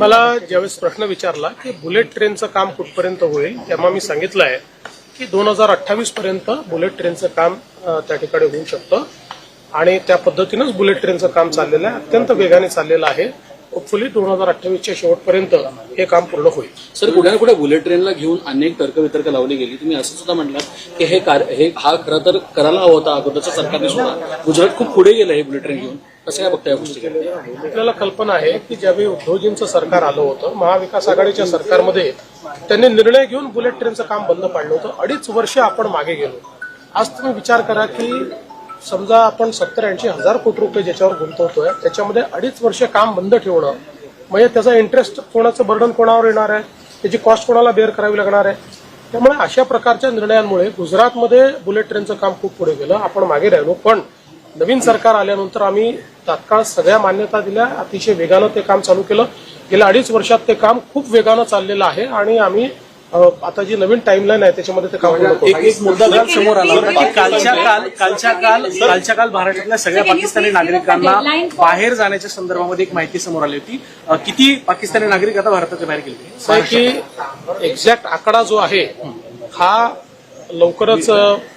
मला ज्यावेळेस प्रश्न विचारला की बुलेट ट्रेनचं काम कुठपर्यंत होईल तेव्हा मी सांगितलं आहे की दोन हजार अठ्ठावीस पर्यंत बुलेट ट्रेनचं काम त्या ठिकाणी होऊ शकतं. आणि त्या पद्धतीनंच बुलेट ट्रेनचं काम चाललेलं आहे अत्यंत वेगाने चाललेलं आहे. होपफुली दोन हजार अठ्ठावीसच्या शेवटपर्यंत हे काम पूर्ण होईल. सर कुठे ना कुठे बुलेट ट्रेनला घेऊन अनेक तर्कवितर्क लावली गेली. तुम्ही असं सुद्धा म्हटलं की हे कार हे हा खरं तर करायला हवा होता अगोदरच्या सरकारने सुद्धा. गुजरात खूप पुढे गेलं हे बुलेट ट्रेन घेऊन. कसं काय बघताय गोष्टी? आपल्याला कल्पना आहे की ज्यावेळी उद्धवजींचं सरकार आलं होतं महाविकास आघाडीच्या सरकारमध्ये त्यांनी निर्णय घेऊन बुलेट ट्रेनचं काम बंद पाडलं होतं. अडीच वर्ष आपण मागे गेलो. आज तुम्ही विचार करा की समजा आपण सत्तर ऐंशी हजार कोटी रुपये ज्याच्यावर गुंतवतोय त्याच्यामध्ये अडीच वर्ष काम बंद ठेवणं म्हणजे त्याचा इंटरेस्ट कोणाचं बर्डन कोणावर येणार आहे? त्याची कॉस्ट कोणाला बेअर करावी लागणार आहे? त्यामुळे अशा प्रकारच्या निर्णयांमुळे गुजरातमध्ये बुलेट ट्रेनचं काम खूप पुढे गेलं. आपण मागे राहिलो. पण नवीन सरकार आल्यानंतर आम्ही तात्काळ सगळ्या मान्यता दिल्या. अतिशय वेगानं ते काम चालू केलं. गेल्या अडीच वर्षात ते काम खूप वेगानं चाललेलं आहे आणि आम्ही आता जी नवीन टाइमलाईन आहे त्याच्यामध्ये ते काम करू. एक एक मुद्दा काल समोर आला की कालच्या काल कालच्या काल कालच्या काल महाराष्ट्रातल्या सगळ्या पाकिस्तानी नागरिकांना बाहेर जाण्याच्या संदर्भामध्ये एक माहिती समोर आली होती. किती पाकिस्तानी नागरिक आता भारताच्या बाहेर गेले? की एक्झॅक्ट आकडा जो आहे हा लवकरच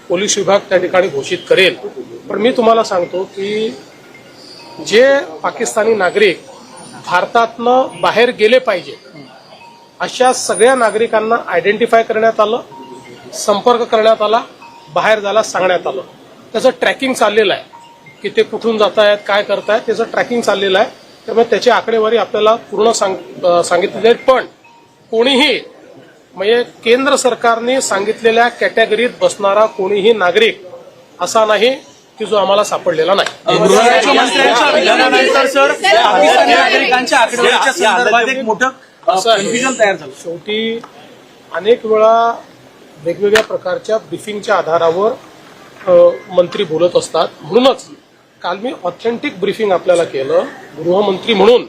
पोलीस विभाग त्या ठिकाणी घोषित करेल. पण मी तुम्हाला सांगतो की जे पाकिस्तानी नागरिक भारतातनं बाहेर गेले पाहिजे अशा सगळ्या नागरिकांना आयडेंटिफाय करण्यात आलं संपर्क करण्यात आला बाहेर जायला सांगण्यात आलं. त्याचं ट्रॅकिंग चाललेलं आहे. की ते कुठून जात आहेत काय करतायत त्याचं ट्रॅकिंग चाललेलं आहे. त्यामुळे त्याची आकडेवारी आपल्याला पूर्ण सांग सांगितलेली आहे पण कोणीही म्हणजे केंद्र सरकारने सांगितलेल्या कॅटेगरीत बसणारा कोणीही नागरिक असा नाही की जो आम्हाला सापडलेला नाही. मोठं शेवटी अनेक वेळा वेगवेगळ्या प्रकारच्या ब्रिफिंगच्या आधारावर मंत्री बोलत असतात. म्हणूनच काल मी ऑथेंटिक ब्रिफिंग आपल्याला केलं. गृहमंत्री म्हणून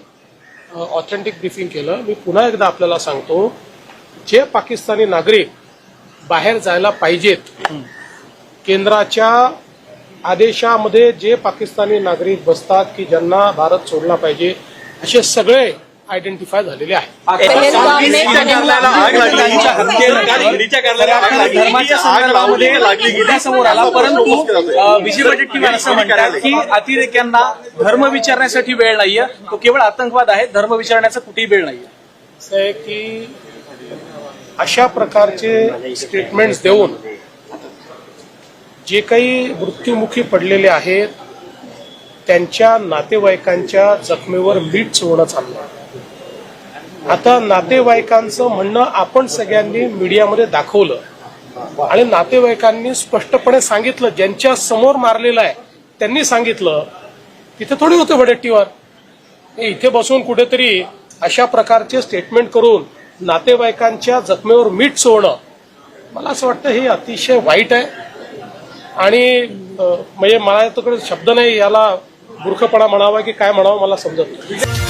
ऑथेंटिक ब्रिफिंग केलं. मी पुन्हा एकदा आपल्याला सांगतो जे पाकिस्तानी नागरिक बाहेर जायला पाहिजेत केंद्राच्या आदेशामध्ये जे पाकिस्तानी नागरिक बसतात की ज्यांना भारत सोडला पाहिजे असे सगळे आयडेंटिफाय झालेले समोर आला. परंतु अ, विजय वडेट्टीवार असं म्हणतात की अतिरेक्यांना धर्म विचारण्यासाठी वेळ नाहीये. तो केवळ आतंकवाद आहे. धर्म विचारण्याचा कुठेही वेळ नाहीये. असं आहे की अशा प्रकारचे स्टेटमेंट्स देऊन जे काही मृत्युमुखी पडलेले आहेत त्यांच्या नातेवाईकांच्या जखमेवर मीठ चोळणं चाललं आता नातेवाईकांचं म्हणणं आपण सगळ्यांनी मीडियामध्ये दाखवलं आणि नातेवाईकांनी स्पष्टपणे सांगितलं ज्यांच्या समोर मारलेलं आहे त्यांनी सांगितलं तिथे थोडी होते वडेट्टीवर. इथे बसून कुठेतरी अशा प्रकारचे स्टेटमेंट करून नातेवाईकांच्या जखमेवर मीठ चोळणं मला असं वाटतं हे अतिशय वाईट आहे. आणि म्हणजे मला तिकडे शब्द नाही याला मूर्खपणा म्हणावा की काय म्हणावं मला समजत नाही.